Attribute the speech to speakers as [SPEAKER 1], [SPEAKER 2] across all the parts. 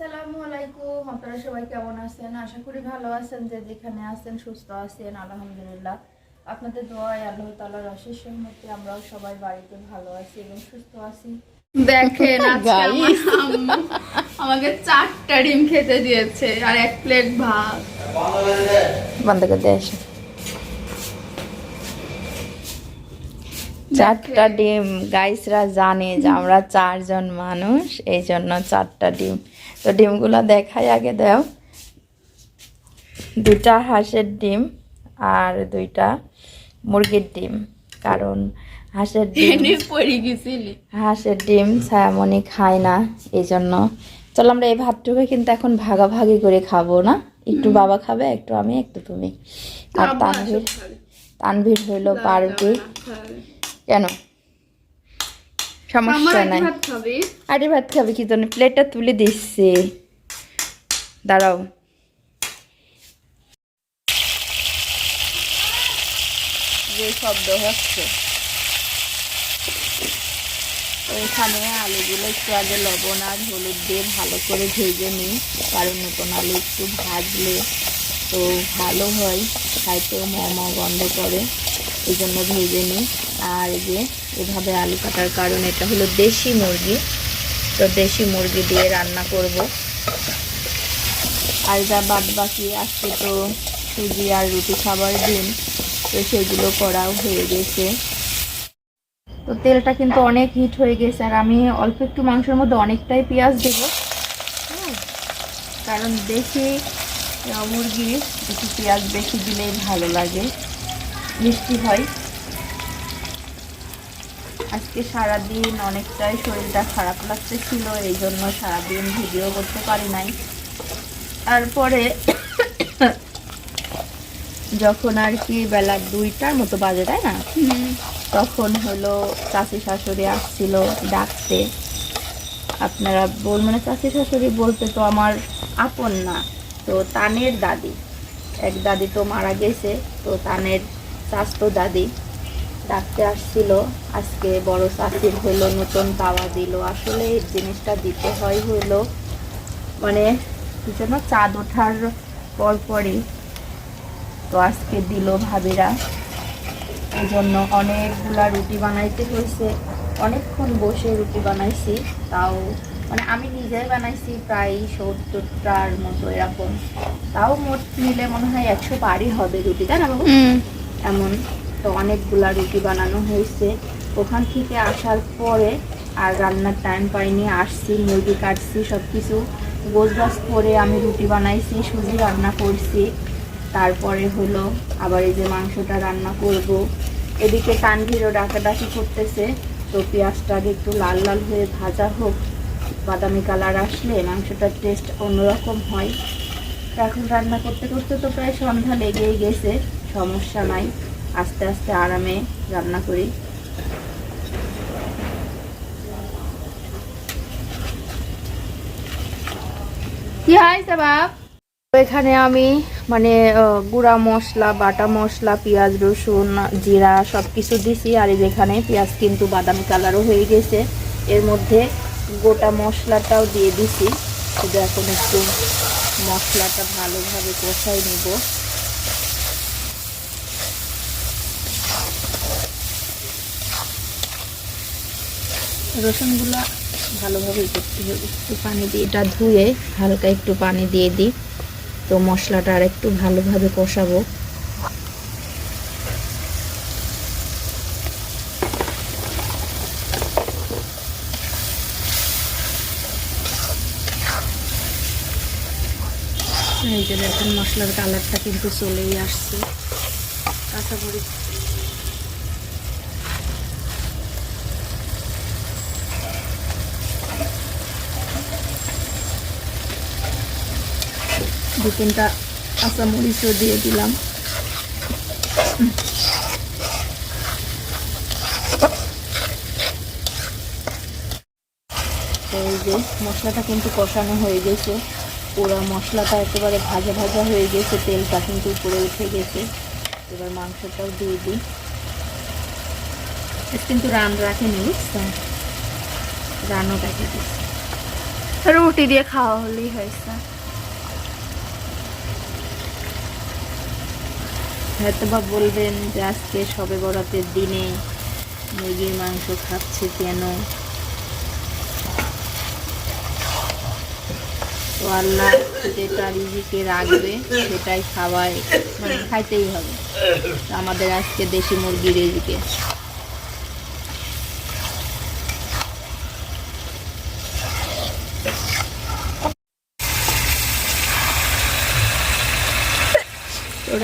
[SPEAKER 1] আসসালামু আলাইকুম। আপনারা সবাই কেমন আছেন? আশা করি ভালো আছেন যে যেখানে আছেন সুস্থ আছেন আলহামদুলিল্লাহ। আপনাদের দোয়ায় আল্লাহ তালার অশেষ সহমতে আমরাও সবাই বাড়িতে ভালো আছি এবং সুস্থ আছি। দেখেন আমাকে চারটা ডিম খেতে দিয়েছে আর এক প্লেট ভাত।
[SPEAKER 2] বন্ধ করে দিয়ে চারটা ডিম গাইসরা জানে যে আমরা চারজন মানুষ এই জন্য চারটা ডিম তো ডিমগুলো দেখাই আগে দাও। দুইটা হাঁসের ডিম আর দুইটা মুরগির ডিম কারণ হাঁসের ডিম
[SPEAKER 1] পড়ে গেছিলি।
[SPEAKER 2] হাঁসের ডিম ছায়ামণি খায় না এই জন্য চলো আমরা এই ভাতটুকু কিন্তু এখন ভাগাভাগি করে খাব না? একটু বাবা খাবে একটু আমি একটু তুমি। আর তানভীর তানভীর হইল পারবে। কেন? সমস্যা নাই। আরে ভাত খাবে কি জন্য? প্লেটটা তুলে দিচ্ছে। দাঁড়াও। যে শব্দ হচ্ছে। আলুগুলো একটু আগে লবণ আর হলুদ দিয়ে ভালো করে ভেজে নিই কারণ নতুন আলু একটু ভাজলে তো ভালো হয় খাইতেও মমা গন্ধ করে এই জন্য ভেজে নিই। আর যে, এভাবে আলু কাটার কারণ এটা হলো দেশি মুরগি। তো দেশি মুরগি দিয়ে রান্না করব। আর যা বাদ বাকি আজকে তো, সুজি আর রুটি খাবার দিন। তো সেগুলো করাও হয়ে গেছে। তো তেলটা কিন্তু অনেক হিট হয়ে গেছে, আর আমি অল্প একটু মাংসের মধ্যে অনেকটাই পেঁয়াজ দেবো। কারণ দেশি মুরগি, একটু পেঁয়াজ বেশি দিলেই ভালো লাগে। মিষ্টি হয়। আজকে সারাদিন অনেকটাই শরীরটা খারাপ লাগতেছিল এই জন্য সারাদিন ভিডিও করতে পারি নাই। তারপরে যখন আর কি বেলা দুইটার মতো বাজে, তাই না? তখন হলো চাষি শাশুড়ি আসছিল ডাকতে। আপনারা বল মানে চাষি শাশুড়ি বলতে তো আমার আপন না, তো তানের দাদি। এক দাদি তো মারা গেছে, তো তানের চাষ তো দাদি। ডাকতে আসছিল। আজকে বড় চাষির হইল নতুন তাওয়া দিল। আসলে এই জিনিসটা দিতে হয় হইল মানে যেন চাঁদ ওঠার পর পরই। তো আজকে দিল ভাবিরা। এই জন্য অনেকগুলা রুটি বানাইতে হয়েছে অনেকক্ষণ বসে রুটি বানাইছি। তাও মানে আমি নিজেই বানাইছি প্রায় সত্তরটার মতো এরকম। তাও মোট মিলে মনে হয় একশো পারই হবে রুটি তাই না এমন। তো অনেকগুলা রুটি বানানো হয়েছে। ওখান থেকে আসার পরে আর রান্নার টাইম পাইনি, আসছি, মুরগি কাটছি সব কিছু গোছগাছ করে আমি রুটি বানাইছি, সুজি রান্না করছি। তারপরে হলো আবার এই যে মাংসটা রান্না করব। এদিকে তানভীরও ডাকাডাকি করতেছে, তো পেঁয়াজটা আগে একটু লাল লাল হয়ে ভাজা হোক, বাদামি কালার আসলে মাংসটার টেস্ট অন্যরকম হয়। এখন রান্না করতে করতে তো প্রায় সন্ধ্যা লেগেই গেছে, সমস্যা নাই। আস্তে আস্তে আরামে রান্না করি। এখানে আমি মানে গুঁড়া মশলা, বাটা মশলা, পেঁয়াজ, রসুন, জিরা সব কিছু দিছি। আর যেখানে পেঁয়াজ কিন্তু বাদামি কালারও হয়ে গেছে। এর মধ্যে গোটা মশলাটাও দিয়ে দিছি। শুধু এখন একটু মশলাটা ভালোভাবে কষাই নিব। রসুনগুলা ভালোভাবে করতে হবে। একটু পানি দিয়ে এটা ধুয়ে হালকা একটু পানি দিয়ে দিই। তো মশলাটা আর একটু ভালোভাবে কষাবো। এই যে দেখুন মশলার কালারটা কিন্তু চলেই আসছে। কাঁচা মরিচ দু তিনটা কাঁচা মরিচও দিয়ে দিলাম। এই যে মশলাটা কিন্তু কষানো হয়ে গেছে। পুরো মশলাটা একেবারে ভাজা ভাজা হয়ে গেছে, তেলটা কিন্তু উপরে উঠে গেছে। এবার মাংসটাও দিয়ে দিই। কিন্তু রান রাখেনি, বুঝছ? রানও রেখে দিচ্ছি।
[SPEAKER 1] রুটি দিয়ে খাওয়া হলেই হয়েছে।
[SPEAKER 2] হয়তো বা বলবেন যে আজকে সবে বরাতের দিনে মুরগির মাংস খাচ্ছে কেন? তো আল্লাহ যেটা রিজিকে রাখবে সেটাই খাওয়াই মানে খাইতেই হবে। আমাদের আজকে দেশি মুরগির রিজিকে।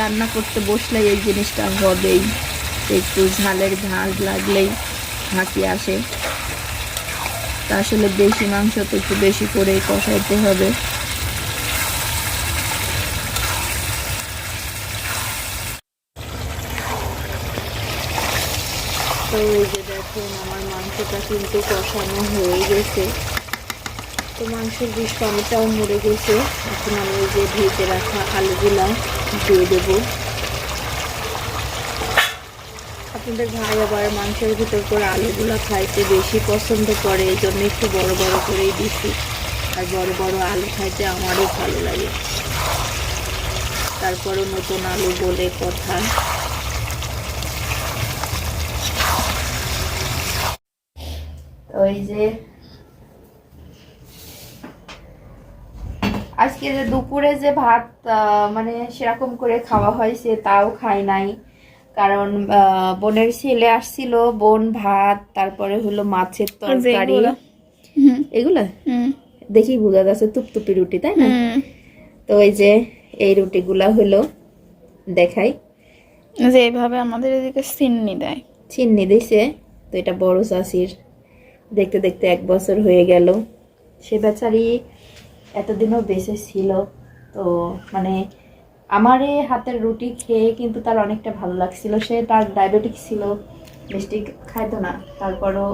[SPEAKER 2] রান্না করতে বসলে এই জিনিসটা হবেই। একটু ঝালের ঝাঁজ লাগলেই হাসি আসে। তা আসলে দেশি মাংস তো একটু বেশি করে কষাইতে হবে। তো দেখুন, আমার মাংসটা কিন্তু কষানো হয়ে গেছে। তো মাংসের বিষ পানিটাও মরে গেছে। এখন আমি যে ভেজে রাখা আলুগুলা দিয়ে আপনাদের ভাই আবার মাংসের ভিতর করে আলুগুলা খাইতে বেশি পছন্দ করে, এই জন্য একটু বড় বড় করেই দিছি। আর বড় বড় আলু খাইতে আমারও ভালো লাগে। তারপরও নতুন আলু বলে কথা। ওই যে আজকে যে দুপুরে যে ভাত আহ, মানে সেরকম করে খাওয়া হয়েছে তাও খাই নাই। কারণ আহ, বোনের ছেলে আসছিল বোন ভাত তারপরে হলো মাছের তরকারি। এগুলা?
[SPEAKER 1] হুম।
[SPEAKER 2] দেখি বোঝা যাচ্ছে তুপতুপি রুটি তাই না? তো ওই যে এই রুটিগুলা হলো দেখাই।
[SPEAKER 1] যে এইভাবে আমাদের এদিকে সিন্নি দেয়।
[SPEAKER 2] চিন্নি দিছে তো এটা বড় চাষির। দেখতে দেখতে এক বছর হয়ে গেল। সে বেচারি এতদিনও বেঁচে ছিল। তো মানে আমার এই হাতের রুটি খেয়ে কিন্তু তার অনেকটা ভালো লাগছিল। সে তার ডায়াবেটিক ছিল, মিষ্টি খাইতো না। তারপরও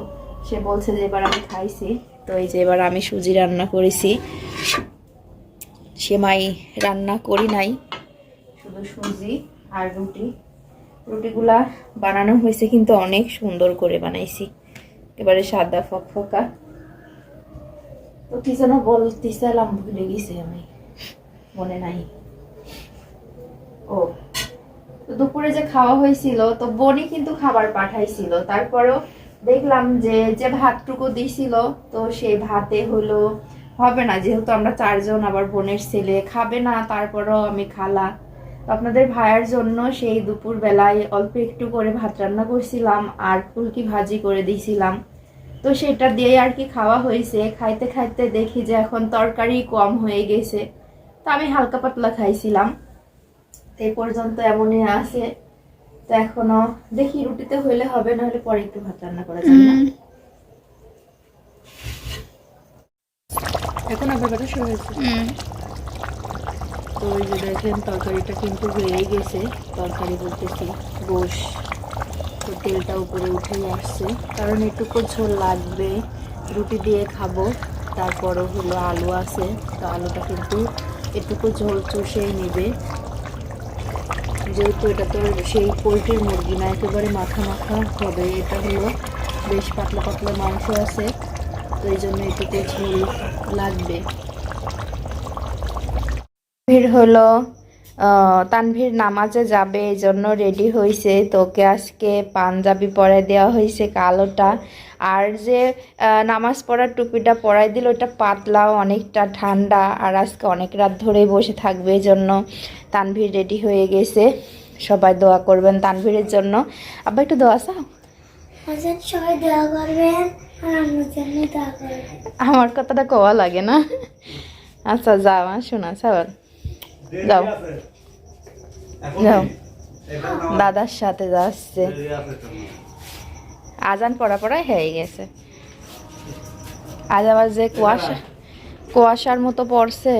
[SPEAKER 2] সে বলছে যে এবার আমি খাইছি। তো এই যে এবার আমি সুজি রান্না করেছি। সেমাই রান্না করি নাই। শুধু সুজি আর রুটি। রুটিগুলা বানানো হয়েছে কিন্তু অনেক সুন্দর করে বানাইছি। এবারে সাদা ফকফকা। তো কি যেন বলতেছিলাম ভুলে গেছি আমি। মনে নাই। ও দুপুরে যে খাওয়া হয়েছিল, তো বোনই কিন্তু খাবার পাঠাইছিল। তারপরেও দেখলাম যে যে ভাতটুকু দিছিল, তো সেই ভাতে হলো, হবে না, যেহেতু আমরা চারজন, আবার বোনের ছেলে, খাবে না, তারপরেও আমি খালা। আপনাদের ভাইয়ের জন্য সেই দুপুর বেলায় অল্প একটু করে ভাত রান্না করছিলাম, আর ফুলকি ভাজি করে দিয়েছিলাম তো সেটা দিয়ে আর কি খাওয়া হয়েছে। খাইতে খাইতে দেখি যে এখন তরকারি কম হয়ে গেছে। তো আমি হালকা পাতলা খাইছিলাম। এই পর্যন্ত এমনই আছে। তো এখনও দেখি রুটিতে হইলে হবে না হলে পরে একটু ভাত রান্না করা যাবে। এখন আবার কথা শুরু হয়েছে তো ওই যে দেখেন তরকারিটা কিন্তু হয়েই গেছে। তরকারি বলতেছি গোশ। তো তেলটা উপরে উঠেই আসছে। কারণ এটুকু ঝোল লাগবে। রুটি দিয়ে খাব। তারপরও হলো আলু আছে। তো আলুটা কিন্তু এটুকু ঝোল চষেই নেবে। যেহেতু এটা তো সেই পোলট্রির মুরগি না, একেবারে মাখা মাখা হবে। এটা হলো বেশ পাতলা পাতলা মাংস আছে। তো এই জন্য এটুকু ঝোল লাগবে। তানভীর হলো তানভীর নামাজে যাবে এই জন্য রেডি হয়েছে তোকে আজকে পাঞ্জাবি পরাই দেওয়া হয়েছে কালোটা। আর যে নামাজ পড়ার টুপিটা পরাই দিল ওটা পাতলা অনেকটা ঠান্ডা। আর আজকে অনেক রাত ধরেই বসে থাকবে এই জন্য তানভীর রেডি হয়ে গেছে। সবাই দোয়া করবেন তানভীরের জন্য। আবার একটু দোয়া চাও?
[SPEAKER 3] সবাই আমার জন্য দোয়া করবেন।
[SPEAKER 2] আমার কথাটা কওয়া লাগে না? আচ্ছা যাওয়া শোনা সাবার যাও যাও দাদার সাথে যাচ্ছে। আজান পড়া পড়াই হয়ে গেছে। আজ আবার যে কুয়াশা কুয়াশার মতো পড়ছে।